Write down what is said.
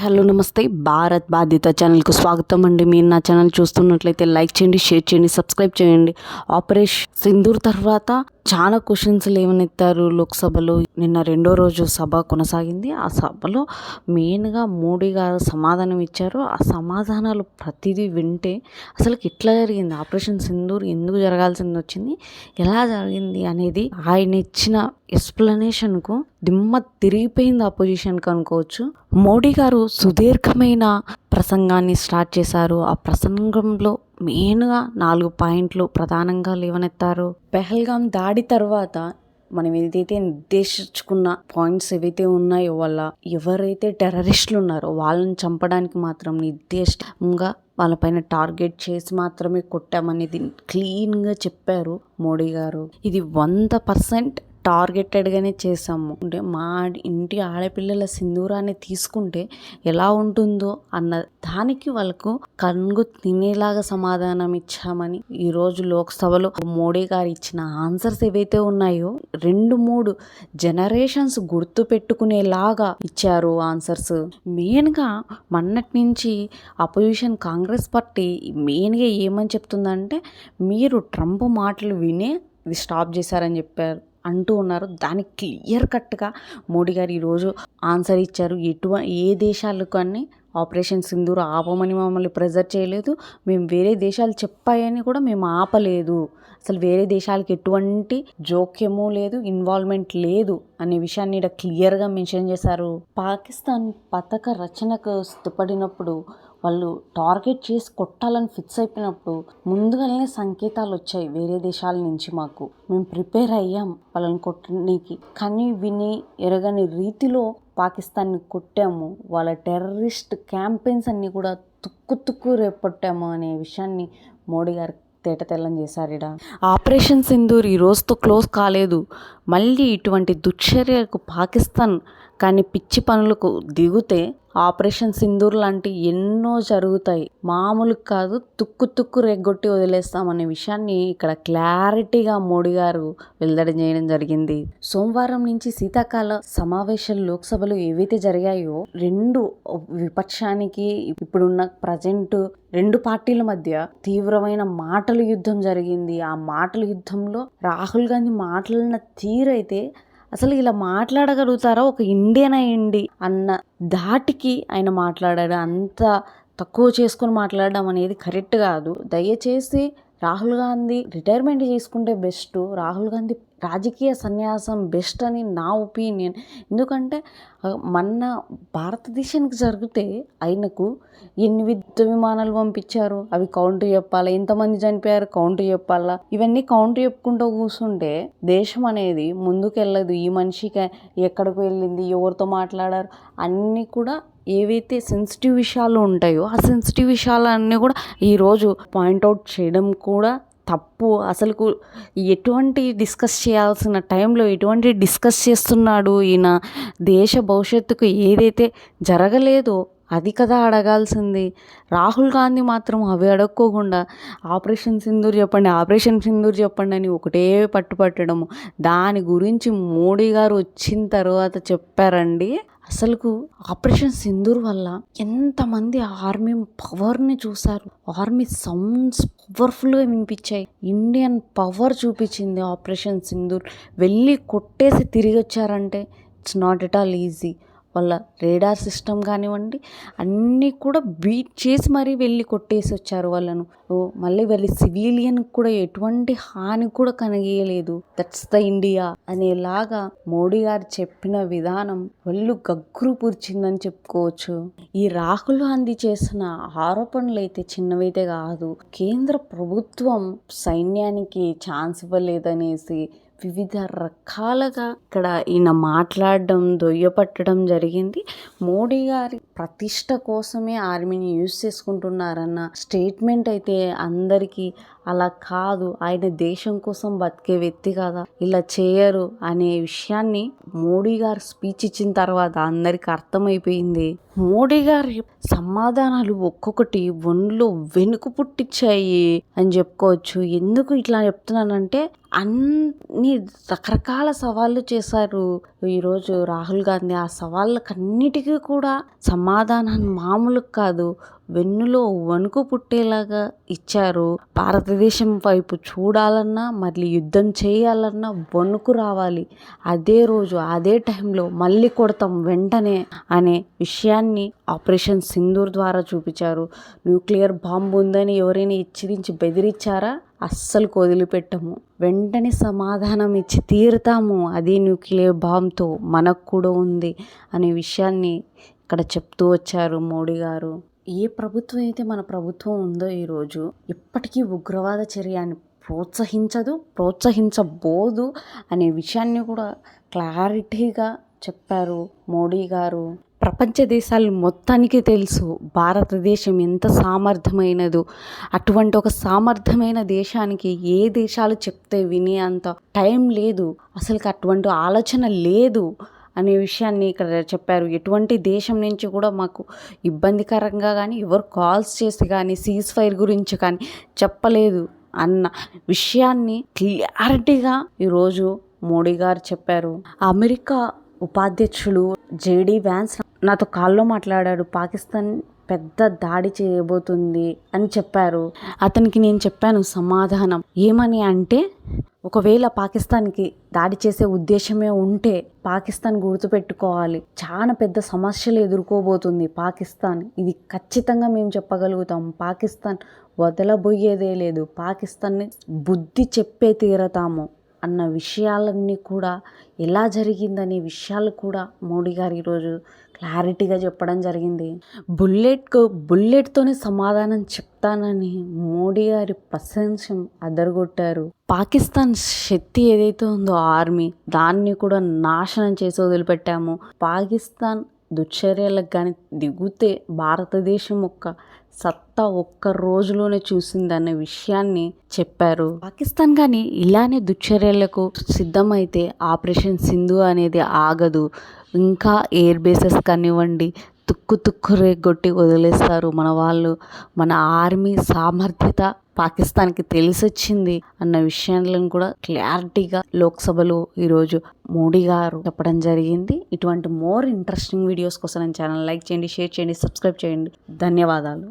Hello నమస్తే. భారత్ బాధ్యత ఛానల్కు స్వాగతం అండి. మీరు నా ఛానల్ చూస్తున్నట్లయితే లైక్ చేయండి షేర్ చేయండి సబ్స్క్రైబ్ చేయండి. ఆపరేషన్ సింధూర్ తర్వాత చాలా క్వశ్చన్స్ లేవనెత్తారు లోక్సభలో? నిన్న రెండో రోజు సభ కొనసాగింది. ఆ సభలో మెయిన్గా మోడీ గారు సమాధానం ఇచ్చారు. ఆ సమాధానాలు ప్రతిదీ వింటే అసలు ఎట్లా జరిగింది? ఆపరేషన్ సింధూర్ ఎందుకు జరగాల్సింది వచ్చింది? ఎలా జరిగింది అనేది ఆయన ఇచ్చిన ఎక్స్ప్లెనేషన్కు దిమ్మ తిరిగిపోయింది అపోజిషన్కి అనుకోవచ్చు. మోడీ గారు సుదీర్ఘమైన ప్రసంగాన్ని స్టార్ట్ చేశారు. ఆ ప్రసంగంలో మెయిన్గా నాలుగు పాయింట్లు ప్రధానంగా లేవనెత్తారు. పెహల్గాం దాడి తర్వాత మనం ఏదైతే నిర్దేశించుకున్న పాయింట్స్ ఏవైతే ఉన్నాయో వల్ల ఎవరైతే టెర్రరిస్టులు ఉన్నారో వాళ్ళని చంపడానికి మాత్రం నిర్దేశంగా వాళ్ళపైన టార్గెట్ చేసి మాత్రమే కొట్టామనేది క్లీన్గా చెప్పారు మోడీ గారు. ఇది వంద పర్సెంట్ టార్గెటెడ్గానే చేసాము అంటే మా ఇంటి ఆడపిల్లల సింధూరాన్ని తీసుకుంటే ఎలా ఉంటుందో అన్న దానికి వాళ్ళకు కన్ను తినేలాగా సమాధానం ఇచ్చామని ఈరోజు లోక్సభలో మోడీ గారు ఇచ్చిన ఆన్సర్స్ ఏవైతే ఉన్నాయో రెండు మూడు జనరేషన్స్ గుర్తు పెట్టుకునేలాగా ఇచ్చారు ఆన్సర్స్. మెయిన్గా మొన్నటి నుంచి అపోజిషన్ కాంగ్రెస్ పార్టీ మెయిన్గా ఏమని చెప్తుందంటే మీరు ట్రంప్ మాటలు వినే ఇది స్టాప్ చేశారని చెప్పారు. అంటూ ఉన్నారు. దానికి క్లియర్ కట్గా మోడీ గారు ఈరోజు ఆన్సర్ ఇచ్చారు. ఎటువ ఏ దేశాలకు కానీ ఆపరేషన్ సింధూర్ ఆపమని మమ్మల్ని ప్రెజర్ చేయలేదు. మేము వేరే దేశాలు చెప్పాయని కూడా మేము ఆపలేదు. అసలు వేరే దేశాలకు ఎటువంటి జోక్యము లేదు ఇన్వాల్వ్మెంట్ లేదు అనే విషయాన్ని ఇక్కడ క్లియర్గా మెన్షన్ చేశారు. పాకిస్తాన్ పథక రచనకు స్థిపడినప్పుడు వాళ్ళు టార్గెట్ చేసి కొట్టాలని ఫిక్స్ అయిపోయినప్పుడు ముందుగానే సంకేతాలు వచ్చాయి వేరే దేశాల నుంచి మాకు. మేము ప్రిపేర్ అయ్యాం వాళ్ళని కొట్టడానికి కానీ విని ఎరగని రీతిలో పాకిస్తాన్ని కొట్టాము. వాళ్ళ టెర్రరిస్ట్ క్యాంపెయిన్స్ అన్నీ కూడా తుక్కు తుక్కు రేపొట్టాము అనే విషయాన్ని మోడీ గారు తేట తెల్లం చేశారు ఆపరేషన్ సింధూర్ ఈ రోజుతో క్లోజ్ కాలేదు. మళ్ళీ ఇటువంటి దుశ్చర్యలకు పాకిస్తాన్ కానీ పిచ్చి పనులకు దిగుతే ఆపరేషన్ సింధూర్ లాంటి ఎన్నో జరుగుతాయి. మామూలు కాదు తుక్కు తుక్కు రెగ్గొట్టి వదిలేస్తామనే విషయాన్ని ఇక్కడ క్లారిటీగా మోడీ గారు వెల్లడి చేయడం జరిగింది. సోమవారం నుంచి శీతాకాల సమావేశాలు లోక్సభలో ఏవైతే జరిగాయో రెండు విపక్షానికి ఇప్పుడున్న ప్రజెంట్ రెండు పార్టీల మధ్య తీవ్రమైన మాటల యుద్ధం జరిగింది. ఆ మాటల యుద్ధంలో రాహుల్ గాంధీ మాట్లాడిన తీరైతే అసలు ఇలా మాట్లాడగలుగుతారా? ఒక ఇండియన్ అయ్యండి అన్న ధాటికి ఆయన మాట్లాడాడు. అంత తక్కువ చేసుకొని మాట్లాడడం అనేది కరెక్ట్ కాదు. దయచేసి రాహుల్ గాంధీ రిటైర్మెంట్ చేసుకుంటే బెస్ట్ రాహుల్ గాంధీ రాజకీయ సన్యాసం బెస్ట్ అని నా ఒపీనియన్. ఎందుకంటే మన భారతదేశానికి జరిగితే ఆయనకు ఎన్ని యుద్ధ విమానాలు పంపించారు? అవి కౌంట్ చెప్పాలా? ఎంతమంది చనిపోయారు? కౌంట్ చెప్పాలా? ఇవన్నీ కౌంట్ చెప్పుకుంటూ కూర్చుంటే దేశం అనేది ముందుకెళ్ళదు. ఈ మనిషికి ఎక్కడికి వెళ్ళింది? ఎవరితో మాట్లాడారు? అన్నీ కూడా ఏవైతే సెన్సిటివ్ విషయాలు ఉంటాయో ఆ సెన్సిటివ్ విషయాలన్నీ కూడా ఈరోజు పాయింట్అవుట్ చేయడం కూడా తప్పు. అసలుకు ఎటువంటి డిస్కస్ చేయాల్సిన టైంలో ఎటువంటి డిస్కస్ చేస్తున్నాడు ఈయన దేశ భవిష్యత్తుకు ఏదైతే జరగలేదో అది కదా అడగాల్సింది. రాహుల్ గాంధీ మాత్రం అవి అడక్కోకుండా ఆపరేషన్ సింధూర్ చెప్పండి ఆపరేషన్ సింధూర్ చెప్పండి అని ఒకటే పట్టుపట్టడము. దాని గురించి మోడీ గారు వచ్చిన తర్వాత చెప్పారండి. అసలుకు ఆపరేషన్ సింధూర్ వల్ల ఎంతమంది ఆర్మీ పవర్ని చూశారు. ఆర్మీ సౌండ్స్ పవర్ఫుల్గా వినిపించాయి. ఇండియన్ పవర్ చూపించింది ఆపరేషన్ సింధూర్. వెళ్ళి కొట్టేసి తిరిగి వచ్చారంటే it's not at all easy. వాళ్ళ రేడార్ సిస్టమ్ కానివ్వండి అన్నీ కూడా బీట్ చేసి మరీ వెళ్ళి కొట్టేసి వచ్చారు వాళ్ళను. మళ్ళీ వెళ్ళి సివిలియన్ కూడా ఎటువంటి హాని కూడా కనగీయలేదు. దట్స్ ద ఇండియా అనేలాగా మోడీ గారు చెప్పిన విధానం ఒళ్ళు గగ్గురు పూర్చిందని చెప్పుకోవచ్చు. ఈ రాహుల్ గాంధీ చేసిన ఆరోపణలు అయితే చిన్నవైతే కాదు. కేంద్ర ప్రభుత్వం సైన్యానికి ఛాన్స్ ఇవ్వలేదనేసి వివిధ రకాలుగా ఇక్కడ ఈయన మాట్లాడడం దొయ్య పట్టడం జరిగింది. మోడీ గారి ప్రతిష్ట కోసమే ఆర్మీని యూజ్ చేసుకుంటున్నారన్న స్టేట్మెంట్ అయితే అందరికీ అలా కాదు. ఆయన దేశం కోసం బతికే వ్యక్తి కదా. ఇలా చేయరు అనే విషయాన్ని మోడీ గారు స్పీచ్ ఇచ్చిన తర్వాత అందరికి అర్థమైపోయింది. మోడీ గారి సమాధానాలు ఒక్కొక్కటి ఒంట్లో వెనుక పుట్టించాయి అని చెప్పుకోవచ్చు. ఎందుకు ఇట్లా చెప్తున్నానంటే అన్ని రకరకాల సవాళ్ళు చేశారు. ఈరోజు రాహుల్ గాంధీ ఆ సవాళ్ళకన్నిటికీ కూడా సమాధానాన్ని మామూలు కాదు వెన్నులో వణుకు పుట్టేలాగా ఇచ్చారు. భారతదేశం వైపు చూడాలన్నా మళ్ళీ యుద్ధం చేయాలన్నా వణుకు రావాలి. అదే రోజు అదే టైంలో మళ్ళీ కొడతాం వెంటనే అనే విషయాన్ని ఆపరేషన్ సింధూర్ ద్వారా చూపించారు. న్యూక్లియర్ బాంబు ఉందని ఎవరైనా హెచ్చరించి బెదిరించారా? అస్సలు వదిలిపెట్టము వెంటనే సమాధానం ఇచ్చి తీరుతాము. అదే న్యూక్లియర్ బాంబ్తో మనకు కూడా ఉంది అనే విషయాన్ని అక్కడ చెప్తూ వచ్చారు మోడీ గారు. ఏ ప్రభుత్వం అయితే మన ప్రభుత్వం ఉందో ఈరోజు ఇప్పటికీ ఉగ్రవాద చర్యని ప్రోత్సహించదు ప్రోత్సహించబోదు అనే విషయాన్ని కూడా క్లారిటీగా చెప్పారు మోడీ గారు. ప్రపంచ దేశాలు మొత్తానికి తెలుసు భారతదేశం ఎంత సామర్థ్యమైనదో. అటువంటి ఒక సామర్థ్యమైన దేశానికి ఏ దేశాలు చెప్తే వినే అంత టైం లేదు. అసలుకి అటువంటి ఆలోచన లేదు. అనే విషయాన్ని ఇక్కడ చెప్పారు. ఎటువంటి దేశం నుంచి కూడా మాకు ఇబ్బందికరంగా కానీ ఎవరు కాల్స్ చేసి కానీ సీజ్ ఫైర్ గురించి కానీ చెప్పలేదు అన్న విషయాన్ని క్లియారిటీగా ఈరోజు మోడీ గారు చెప్పారు. అమెరికా ఉపాధ్యక్షులు జేడీ వ్యాన్స్ నాతో కాల్లో మాట్లాడాడు. పాకిస్తాన్ పెద్ద దాడి చేయబోతుంది అని చెప్పారు. అతనికి నేను చెప్పాను సమాధానం ఏమని అంటే ఒకవేళ పాకిస్తాన్కి దాడి చేసే ఉద్దేశమే ఉంటే పాకిస్తాన్ గుర్తుపెట్టుకోవాలి. చాలా పెద్ద సమస్యలు ఎదుర్కోబోతుంది పాకిస్తాన్. ఇది ఖచ్చితంగా మేము చెప్పగలుగుతాం. పాకిస్తాన్ వదలబోయేదే లేదు. పాకిస్తాన్ని బుద్ధి చెప్పే తీరతాము. అన్న విషయాలన్నీ కూడా ఎలా జరిగిందనే విషయాలు కూడా మోడీ గారు ఈరోజు క్లారిటీగా చెప్పడం జరిగింది. బుల్లెట్కు బుల్లెట్తోనే సమాధానం చెప్తానని మోడీ గారి ప్రశంసం అదరగొట్టారు. పాకిస్తాన్ శక్తి ఏదైతే ఉందో ఆర్మీ దాన్ని కూడా నాశనం చేసి వదిలిపెట్టాము. పాకిస్తాన్ దుశ్చర్యలకు కానీ దిగుతే భారతదేశం యొక్క సత్తా ఒక్క రోజులోనే చూసిందనే విషయాన్ని చెప్పారు. పాకిస్తాన్ కానీ ఇలానే దుశ్చర్యలకు సిద్ధమైతే ఆపరేషన్ సింధు అనేది ఆగదు. ఇంకా ఎయిర్ బేసెస్ కానివ్వండి తుక్కు తుక్కు రేగొట్టి వదిలేస్తారు. మన వాళ్ళు మన ఆర్మీ సామర్థ్యత పాకిస్తాన్కి తెలిసొచ్చింది అన్న విషయాలను కూడా క్లారిటీగా లోక్సభలో ఈరోజు మోడీ గారు చెప్పడం జరిగింది. ఇటువంటి మోర్ ఇంట్రెస్టింగ్ వీడియోస్ కోసం నేను ఛానల్ లైక్ చేయండి షేర్ చేయండి సబ్స్క్రైబ్ చేయండి. ధన్యవాదాలు.